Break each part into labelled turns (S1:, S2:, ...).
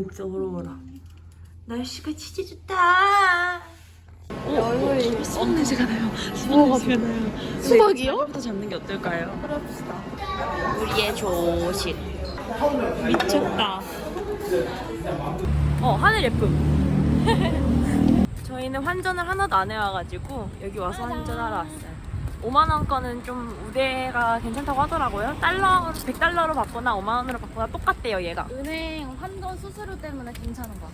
S1: 어머 진짜 더러워라. 날씨가 진짜 좋다. 오, 얼굴이 수박 냄새가 나요? 수박 냄새가 나요?
S2: 수박이요?
S1: 부터 잡는 게 어떨까요? 그럽시다. 우리의 조식. 미쳤다. 어 하늘 예쁨. 저희는 환전을 하나도 안 해와가지고 여기 와서 환전하러 왔어요 5만원 거는 좀 우대가 괜찮다고 하더라고요 달러 100달러로 받거나 5만원으로 받거나 똑같대요 얘가
S2: 은행 환전 수수료 때문에 괜찮은 거.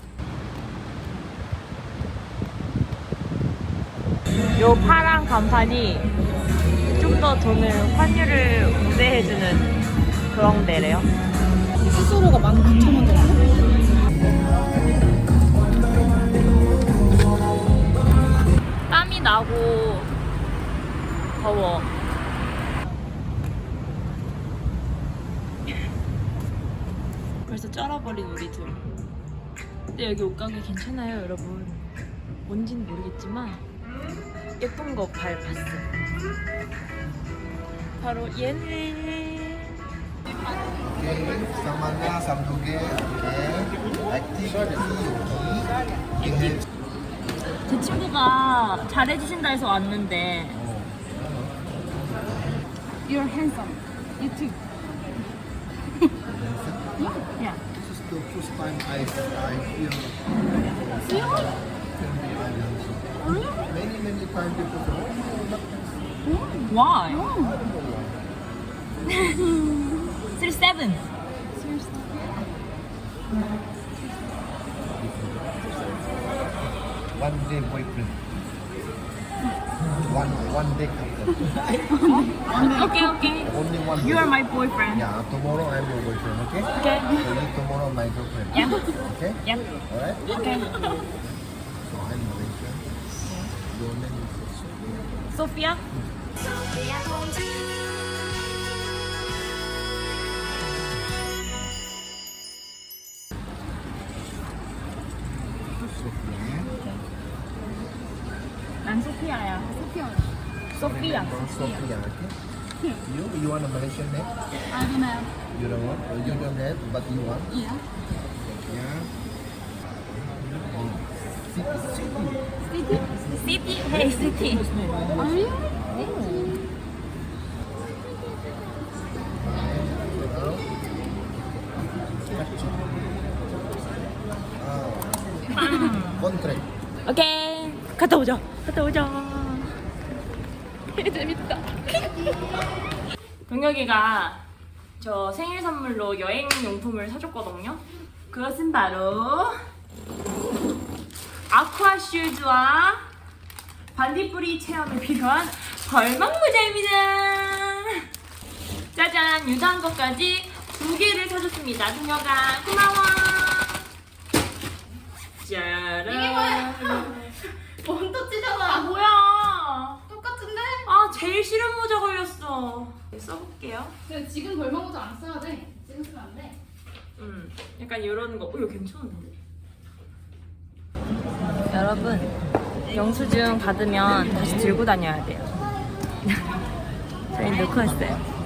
S1: 요 파란 간판이 좀 더 돈을 환율을 우대해주는 그런 데래요.
S2: 수수료가 19,000원 정도?
S1: 땀이 나고 더워. 벌써 쩔어버린 우리 둘. 근데 여기 옷가게 괜찮아요, 여러분. 뭔진 모르겠지만 예쁜 거 밟았어. 바로 얘네.
S3: Activity, okay.
S1: 제 친구가 잘해주신다 해서 왔는데
S2: You're handsome. You too.
S1: yeah. Yeah.
S3: This is the first time I, I feel See you? Really? Many, many times people say, oh, no, not hmm?
S1: Why?
S2: Hmm.
S1: I don't
S3: One day boyfriend. one, one day couple.
S1: Okay, okay.
S3: Only one
S1: You
S3: day.
S1: are my boyfriend.
S3: Yeah, tomorrow I'm your boyfriend, okay?
S1: Okay.
S3: So you tomorrow my girlfriend.
S1: Yeah.
S3: Okay?
S1: Yeah.
S3: Alright?
S1: Okay.
S3: So I'm Malaysian. Your name is Sophia.
S1: Sophia.
S3: Sophia.
S1: 난 소피아야.
S2: 소피아.
S1: 소피아.
S3: Call Sophia, okay? You, you want a Malaysian name?
S2: I don't know.
S3: You don't want? You don't have, but you want?
S2: Yeah.
S3: Yeah. City, city.
S2: City?
S1: City. Hey, city.
S2: Are you?
S3: 아, contract.
S1: 오케이. 갔다 오자. 갔다 오자. 동혁이가 저 생일 선물로 여행 용품을 사줬거든요. 그것은 바로 아쿠아 슈즈와 반딧불이 체험에 필요한 벌망 모자입니다. 짜잔 유사한 것까지 두 개를 사줬습니다. 동혁아 고마워. 어. 써볼게요.
S2: 근데 지금 벌망모자 안 써야 돼. 지금 쓰면 안 돼.
S1: 음, 약간 이런 거. 어, 이거 괜찮은데? 여러분, 영수증 받으면 다시 들고 다녀야 돼요. 저희 놓고 왔어요.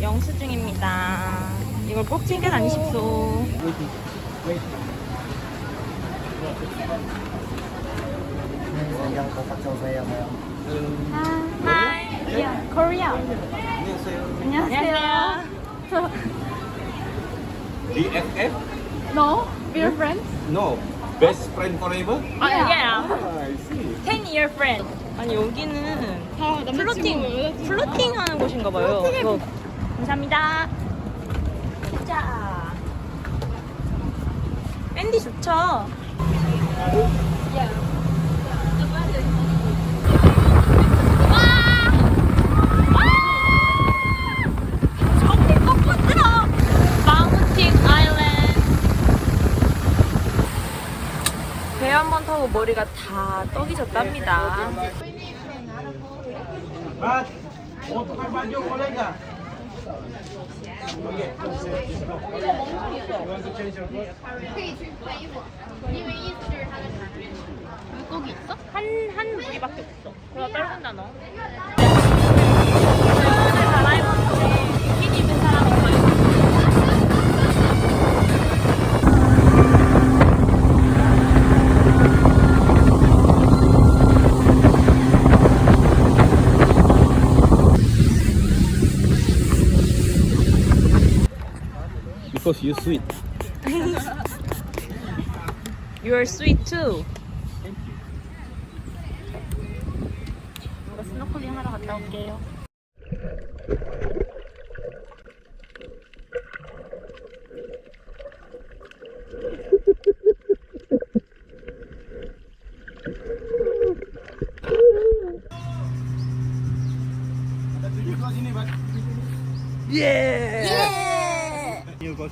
S1: 영수증입니다. 이걸 꼭 챙겨
S3: kau kacau saya, Mel.
S2: 코리아.
S1: 안녕하세요.
S4: BFF?
S2: No? We're friends?
S4: No. Best friend forever?
S1: 아, yeah.
S4: Ah, I see.
S1: 10 year friend. 아니, 여기는
S2: 다
S1: 플로팅, 플로팅 하는 곳인가 봐요. 이거. 감사합니다. 자. 밴디 좋죠? 저기 거꾸로 들어. 마운틴 아일랜드. 배 한 번 타고 머리가 다 떡이 졌답니다.
S2: 물고기 있어?
S1: 한, 한 무기밖에 없어. 그거 떨군다, 너.
S4: Because you sweet.
S1: You're sweet too. 뭔가 스노클링 하러 갔다 올게요.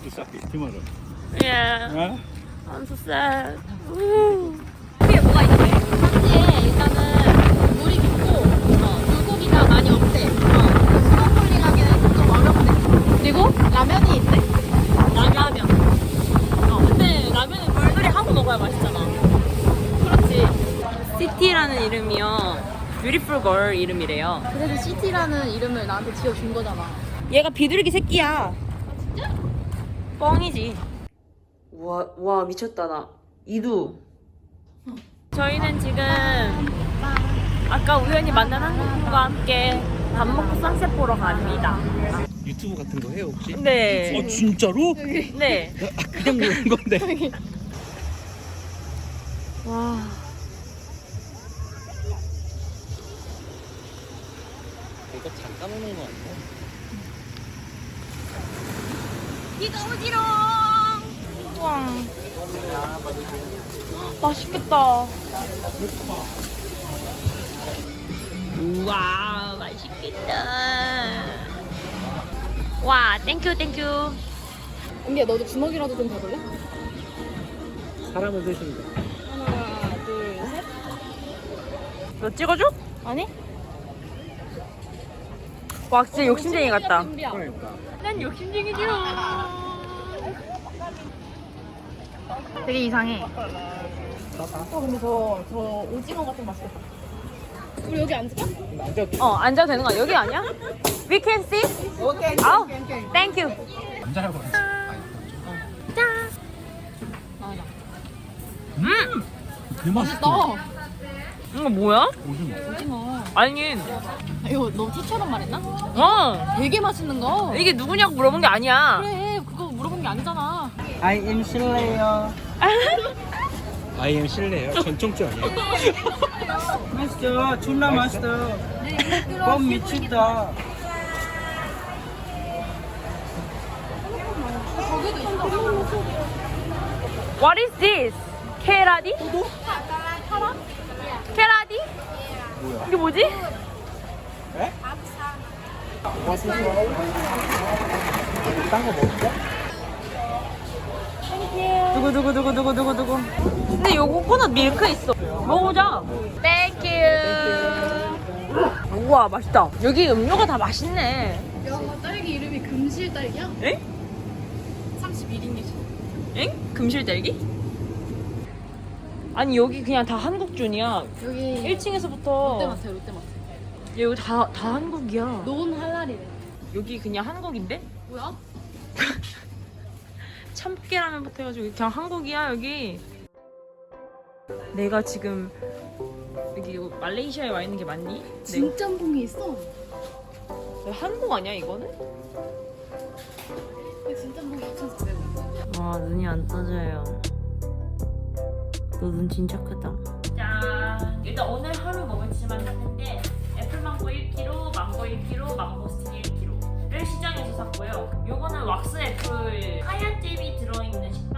S4: To Sapi tomorrow.
S1: Yeah.
S4: Huh?
S1: I'm so sad. Woo.
S2: 여기에 뭐가 있대? 산지에 일단은 물이 깊고 어, 물고기가 많이 없대. 어, 스노클링 하기는 좀 어렵대. 그리고 라면이 있대.
S1: 라면. 어, 근데 라면은 물들이 하고 먹어야 맛있잖아.
S2: 그렇지.
S1: 시티라는 이름이요. 뷰티풀 걸 이름이래요.
S2: 그래서 시티라는 이름을 나한테 지어준 거잖아.
S1: 얘가 비둘기 새끼야. 뻥이지. 와, 와 미쳤다 나. 이두. 저희는 지금 아까 우연히 만난 한국분과 함께 밥 먹고 선셋 보러 갑니다.
S4: 유튜브 같은 거 해요 혹시?
S1: 네.
S4: 어 진짜로?
S1: 네.
S4: 그냥 보는 건데.
S1: 와.
S4: 이거 잠깐 오는 거 아니야?
S1: 비가 오지롱. 우와. 맛있겠다. 우와, 맛있겠다. 와, 땡큐, 땡큐.
S2: 은기야 너도 주먹이라도 좀 대볼래?
S4: 사람을 드시면 돼.
S2: 하나, 둘, 셋.
S1: 너 찍어줘?
S2: 아니?
S1: 와, 진짜 욕심쟁이 같다. 난 욕심쟁이지롱.
S2: 되게 이상해. 어 근데 저, 저 오징어가 좀 맛있겠다. 우리 여기 앉을까?
S1: 어, 앉아도 되는 거야? 여기 아니야? We can see? 오케이. 아우, thank you.
S3: 앉아라고 했지.
S1: 짠. 음,
S3: 그 맛있다.
S2: 너
S1: 이거 뭐야?
S2: 오징어.
S1: 아니,
S2: 이거 너 티처럼 말했나?
S1: 어,
S2: 되게 맛있는 거.
S1: 이게 누구냐고 물어본 게 아니야.
S2: 그래 그거 물어본 게 아니잖아.
S5: I am 실례요.
S4: I am 실례요. 전통주 아니에요?
S5: 맛있어. 존나 맛있어. 껌 미친다.
S1: What is this? 케라디? 케라디? 이게 뭐지?
S5: 딴거 먹을까?
S1: 두구 두구 두구 두구 두구 두구. 근데 요 코코넛 밀크 있어. 먹어보자. 땡큐. 우와 맛있다. 여기 음료가 다 맛있네.
S2: 야 딸기 이름이 금실 딸기야?
S1: 에?
S2: 31인이지.
S1: 엥? 금실 딸기? 아니 여기 그냥 다 한국준이야.
S2: 여기
S1: 1층에서부터
S2: 롯데마트 롯데마트.
S1: 여기 다, 다 한국이야.
S2: 논 할랄이래.
S1: 여기 그냥 한국인데?
S2: 뭐야?
S1: 참깨라면부터 해가지고 그냥 한국이야 여기. 내가 지금 여기 말레이시아에 와 있는 게 맞니? 내
S2: 진짬뽕이 있어.
S1: 한국 아니야 이거는?
S2: 진짬뽕이 2,400원.
S1: 와 눈이 안 떠져요. 너 눈 진짜 크다. 짠. 일단 오늘 하루 먹을 치만 샀는데 망고 1kg, 망고 1kg, 망고 스틱 1kg를 시장에서 샀고요. 요거는 왁스 애플 하얀 잼이 들어있는 식빵